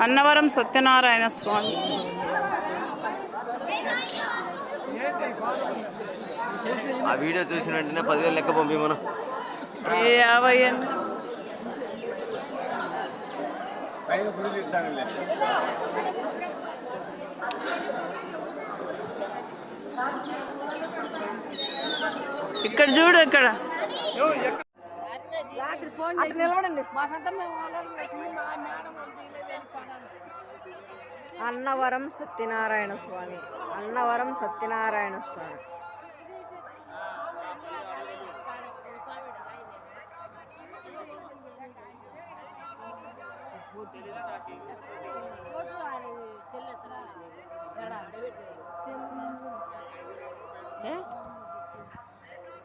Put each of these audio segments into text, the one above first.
అన్నవరం సత్యనారాయణ స్వామి ఆ వీడియో చూసిన వెంటనే పదివేలు లెక్క పంపి మనం ఏ యాభై అండి పైన గుడి ఇస్తానులే ఇక్కడ చూడు ఇక్కడ అన్నవరం సత్యనారాయణ స్వామి. అన్నవరం సత్యనారాయణ స్వామి.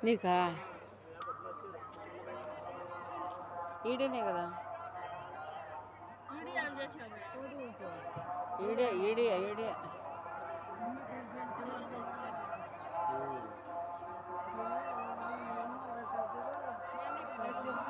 నీకా? ఈడేనే కదా ఈడే ఈడే ఈడే బీచ్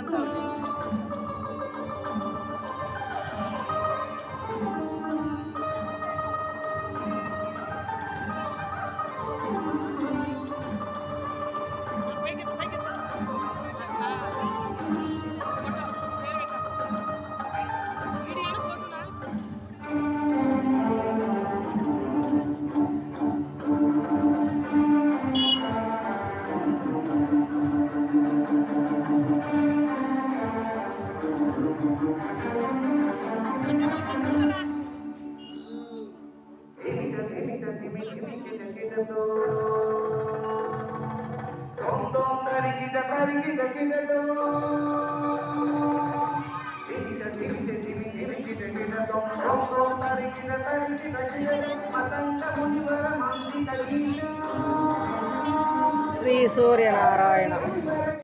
真的。嗯 గోడలు గట్ట పెట్టి అంటే నిన్ను అయితే రెండు మూడు ఎత్తండి ఈడే తీసుకురా శ్రీ సూర్యనారాయణ.